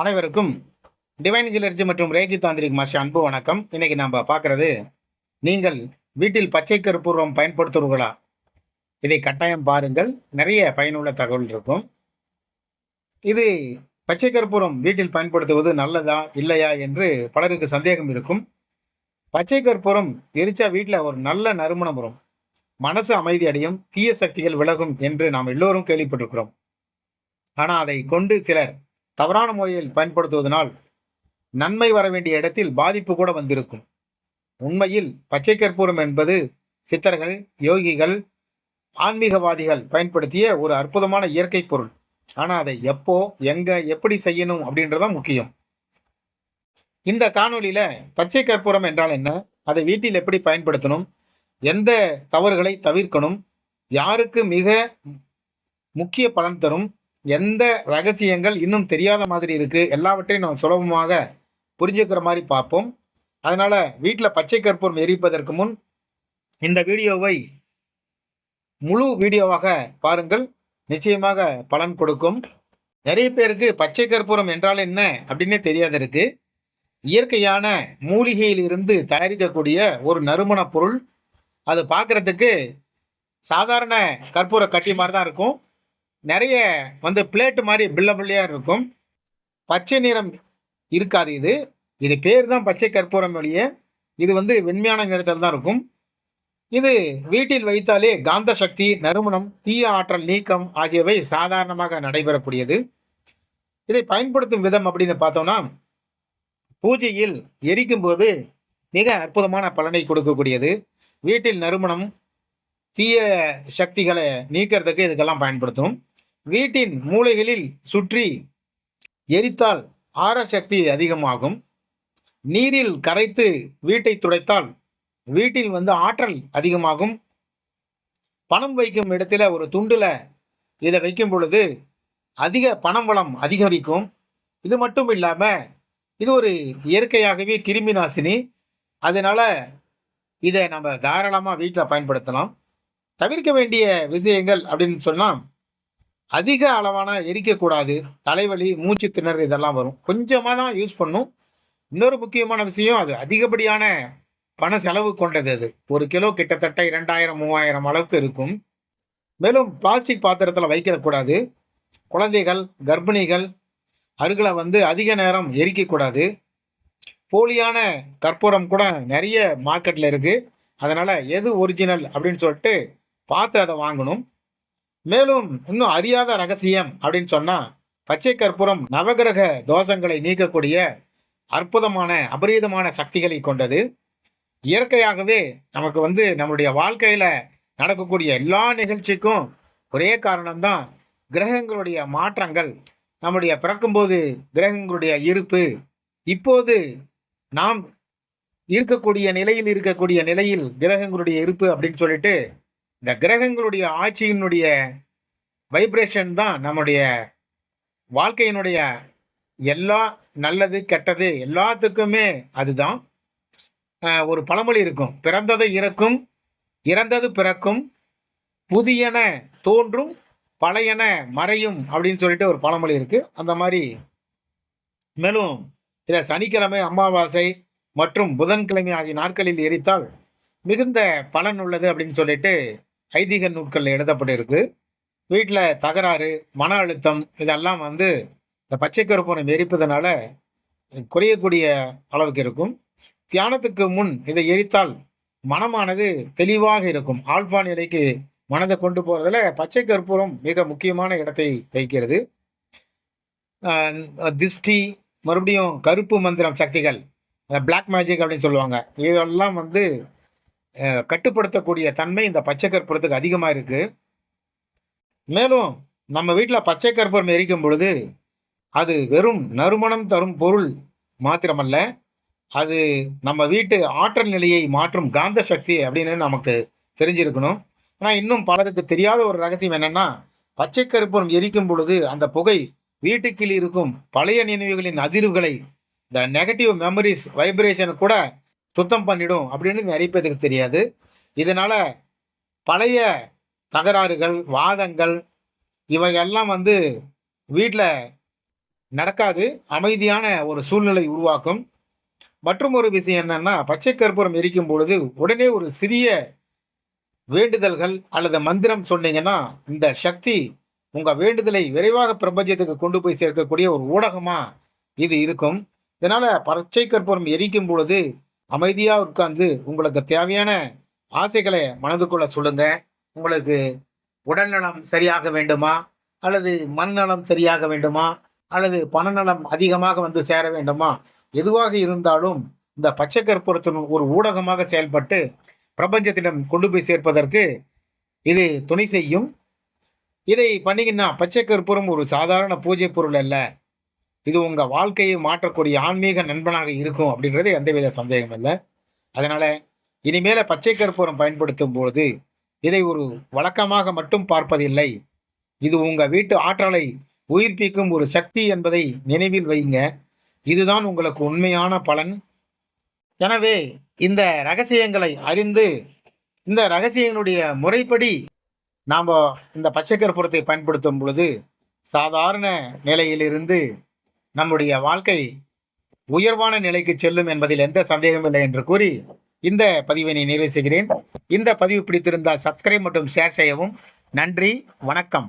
அனைவருக்கும் divine energy மற்றும் reiki tantric மாஷி அன்பு வணக்கம். இன்னைக்கு நம்ம பார்க்கறது நீங்கள் வீட்டில் பச்சை கற்பூரம் பயன்படுத்துவீர்களா? இதை கட்டாயம் பாருங்கள். நிறைய பயனுள்ள தகவல் இருக்கும். இது பச்சை கற்பூரம் வீட்டில் பயன்படுத்துவது நல்லதா இல்லையா என்று பலருக்கு சந்தேகம் இருக்கும். பச்சை கற்பூரம் எரிச்சா வீட்டில் ஒரு நல்ல நறுமணம் வரும். மனசு அமைதி அடையும் தீய சக்திகள் விலகும் என்று நாம் எல்லோரும் கேள்விப்பட்டிருக்கிறோம். ஆனால் அதை கொண்டு சிலர் தவறான முறையில் பயன்படுத்துவதனால் நன்மை வர வேண்டிய இடத்தில் பாதிப்பு கூட வந்திருக்கும். உண்மையில் பச்சை கற்பூரம் என்பது சித்தர்கள் யோகிகள் ஆன்மீகவாதிகள் பயன்படுத்திய ஒரு அற்புதமான இயற்கை பொருள். ஆனால் அதை எப்போ எங்க எப்படி செய்யணும் அப்படின்றதான் முக்கியம். இந்த காணொளியில பச்சை கற்பூரம் என்றால் என்ன? அதை வீட்டில் எப்படி பயன்படுத்தணும்? எந்த தவறுகளை தவிர்க்கணும்? யாருக்கு மிக முக்கிய பலன் தரும்? எந்த ரகசியங்கள் இன்னும் தெரியாத மாதிரி இருக்குது எல்லாவற்றையும் நாம் சுலபமாக புரிஞ்சுக்கிற மாதிரி பார்ப்போம். அதனால் வீட்டில் பச்சை கற்பூரம் எரிப்பதற்கு முன் இந்த வீடியோவை முழு வீடியோவாக பாருங்கள். நிச்சயமாக பலன் கொடுக்கும். நிறைய பேருக்கு பச்சை கற்பூரம் என்றால் என்ன அப்படின்னே தெரியாத இருக்கு இயற்கையான மூலிகையிலிருந்து தயாரிக்கக்கூடிய ஒரு நறுமண பொருள். அது பார்க்குறதுக்கு சாதாரண கற்பூர கட்டி மாதிரி தான் இருக்கும். நிறைய வந்து பிளேட்டு மாதிரி பில்ல பிள்ளையாக இருக்கும். பச்சை நிறம் இருக்காது இது. இது பேர் தான் பச்சை கற்பூரம் வழிய இது வந்து வெண்மையான நிறத்தில் தான் இருக்கும். இது வீட்டில் வைத்தாலே காந்த சக்தி நறுமணம் தீய ஆற்றல் நீக்கம் ஆகியவை சாதாரணமாக நடைபெறக்கூடியது. இதை பயன்படுத்தும் விதம் அப்படின்னு பார்த்தோம்னா பூஜையில் எரிக்கும் போது மிக அற்புதமான பலனை கொடுக்கக்கூடியது. வீட்டில் நறுமணம் தீய சக்திகளை நீக்கிறதுக்கு இதுக்கெல்லாம் பயன்படுத்தும். வீட்டின் மூலைகளில் சுற்றி எரித்தால் ஆர சக்தி அதிகமாகும். நீரில் கரைத்து வீட்டை துடைத்தால் வீட்டில் வந்து ஆற்றல் அதிகமாகும். பணம் வைக்கும் இடத்துல ஒரு துண்டில் இதை வைக்கும் பொழுது அதிக பணம் வளம் அதிகரிக்கும். இது மட்டும் இல்லாமல் இது ஒரு இயற்கையாகவே கிருமி நாசினி. அதனால் இதை நம்ம தாராளமாக வீட்டில் பயன்படுத்தலாம். தவிர்க்க வேண்டிய விஷயங்கள் அப்படின்னு சொன்னால் அதிக அளவான எரிக்கக்கூடாது தலைவலி மூச்சு திணறு இதெல்லாம் வரும். கொஞ்சமாக தான் யூஸ் பண்ணும். இன்னொரு முக்கியமான விஷயம் அது அதிகப்படியான பண செலவு கொண்டது அது. ஒரு கிலோ கிட்டத்தட்ட இரண்டாயிரம் மூவாயிரம் அளவுக்கு இருக்கும். மேலும் பிளாஸ்டிக் பாத்திரத்தில் வைக்கக்கூடாது. குழந்தைகள் கர்ப்பிணிகள் அருகில் வந்து அதிக நேரம் எரிக்கக்கூடாது. போலியான கற்பூரம் கூட நிறைய மார்க்கெட்டில் இருக்குது அதனால் எது ஒரிஜினல் அப்படின்னு சொல்லிட்டு பார்த்து அதை வாங்கணும். மேலும் இன்னும் அறியாத ரகசியம் அப்படின்னு சொன்னால் பச்சை கற்பூரம் நவகிரக தோஷங்களை நீக்கக்கூடிய அற்புதமான அபரீதமான சக்திகளை கொண்டது. இயற்கையாகவே நமக்கு வந்து நம்மளுடைய வாழ்க்கையில் நடக்கக்கூடிய எல்லா நிகழ்ச்சிக்கும் ஒரே காரணம்தான் கிரகங்களுடைய மாற்றங்கள். நம்முடைய பிறக்கும்போது கிரகங்களுடைய இருப்பு. இப்போது நாம் இருக்கக்கூடிய நிலையில் இருக்கக்கூடிய நிலையில் கிரகங்களுடைய இருப்பு அப்படின்னு சொல்லிட்டு இந்த கிரகங்களுடைய ஆட்சியினுடைய வைப்ரேஷன் தான் நம்முடைய வாழ்க்கையினுடைய எல்லா நல்லது கெட்டது எல்லாத்துக்குமே அதுதான். ஒரு பழமொழி இருக்கும். பிறந்தது இறக்கும் இறந்தது பிறக்கும் புதியன தோன்றும் பழையன மறையும் அப்படின்னு சொல்லிட்டு ஒரு பழமொழி இருக்குது அந்த மாதிரி மேலும் இதை சனிக்கிழமை அமாவாசை மற்றும் புதன்கிழமை ஆகிய நாட்களில் எரித்தால் மிகுந்த பலன் உள்ளது அப்படின்னு சொல்லிட்டு ஐதீக நூட்களில் எழுதப்பட்டிருக்கு. வீட்டில் தகராறு மன அழுத்தம் இதெல்லாம் வந்து இந்த பச்சை கருப்பூரம் எரிப்பதனால குறையக்கூடிய அளவுக்கு இருக்கும். தியானத்துக்கு முன் இதை எரித்தால் மனமானது தெளிவாக இருக்கும். ஆல்பா நிலைக்கு மனதை கொண்டு போகிறதுல பச்சை கற்பூரம் மிக முக்கியமான இடத்தை வைக்கிறது திஷ்டி மறுபடியும் கருப்பு மந்திரம் சக்திகள் பிளாக் மேஜிக் அப்படின்னு சொல்லுவாங்க. இதெல்லாம் வந்து கட்டுப்படுத்தக்கூடிய தன்மை இந்த பச்சை கற்பூரத்துக்கு அதிகமாக இருக்குது மேலும் நம்ம வீட்டில் பச்சை கற்பூரம் எரிக்கும் பொழுது அது வெறும் நறுமணம் தரும் பொருள் மாத்திரமல்ல அது நம்ம வீட்டு ஆற்றல் நிலையை மாற்றும் காந்த சக்தி அப்படின்னு நமக்கு தெரிஞ்சிருக்கணும். ஆனால் இன்னும் பலருக்கு தெரியாத ஒரு ரகசியம் என்னென்னா பச்சை கற்பூரம் எரிக்கும் பொழுது அந்த புகை வீட்டுக்கில் இருக்கும் பழைய நினைவுகளின் அதிர்வுகளை இந்த நெகட்டிவ் மெமரிஸ் வைப்ரேஷன் கூட சுத்தம் பண்ணிடும் அப்படின்னு நிறைய பேருக்கு தெரியாது. இதனால் பழைய தகராறுகள் வாதங்கள் இவையெல்லாம் வந்து வீட்டில் நடக்காது. அமைதியான ஒரு சூழ்நிலை உருவாக்கும். மற்றும் ஒரு விஷயம் என்னன்னா பச்சை கற்பூரம் எரிக்கும் பொழுது உடனே ஒரு சிறிய வேண்டுதல்கள் அல்லது மந்திரம் சொன்னீங்கன்னா இந்த சக்தி உங்கள் வேண்டுதலை விரைவாக பிரபஞ்சத்துக்கு கொண்டு போய் சேர்க்கக்கூடிய ஒரு ஊடகமாக இது இருக்கும். இதனால் பச்சை கற்பூரம் எரிக்கும் பொழுது அமைதியா உட்கார்ந்து உங்களுக்கு தேவையான ஆசைகளை மனதுக்குள்ள சொல்லுங்க. உங்களுக்கு உடல்நலம் சரியாக வேண்டுமா? அல்லது மனநலம் சரியாக வேண்டுமா? அல்லது பணநலம் அதிகமாக வந்து சேர வேண்டுமா? எதுவாக இருந்தாலும் இந்த பச்சை கற்பூரத்தின் ஒரு ஊடகமாக செயல்பட்டு பிரபஞ்சத்திடம் கொண்டு போய் சேர்ப்பதற்கு இது துணை செய்யும். இதை பண்ணிங்கன்னா பச்சை கற்பூரம் ஒரு சாதாரண பூஜை பொருள் அல்ல. இது உங்க வாழ்க்கையை மாற்றக்கூடிய ஆன்மீக நண்பனாக இருக்கும் அப்படின்றது எந்தவித சந்தேகம் இல்லை. அதனால இனிமேல பச்சை கற்பூரம் பயன்படுத்தும் பொழுது இதை ஒரு வழக்கமாக மட்டும் பார்ப்பதில்லை. இது உங்கள் வீட்டு ஆற்றலை உயிர்ப்பிக்கும் ஒரு சக்தி என்பதை நினைவில் வைங்க. இதுதான் உங்களுக்கு உண்மையான பலன். எனவே இந்த ரகசியங்களை அறிந்து இந்த ரகசியங்களுடைய முறைப்படி நாம் இந்த பச்சை கற்பூரத்தை பயன்படுத்தும் பொழுது சாதாரண நிலையிலிருந்து நம்முடைய வாழ்க்கை உயர்வான நிலைக்கு செல்லும் என்பதில் எந்த சந்தேகமும் இல்லை என்று கூறி இந்த பதிவினை நிறைவு செய்கிறேன். இந்த பதிவு பிடித்திருந்தால் சப்ஸ்கிரைப் மற்றும் ஷேர் செய்யவும். நன்றி வணக்கம்.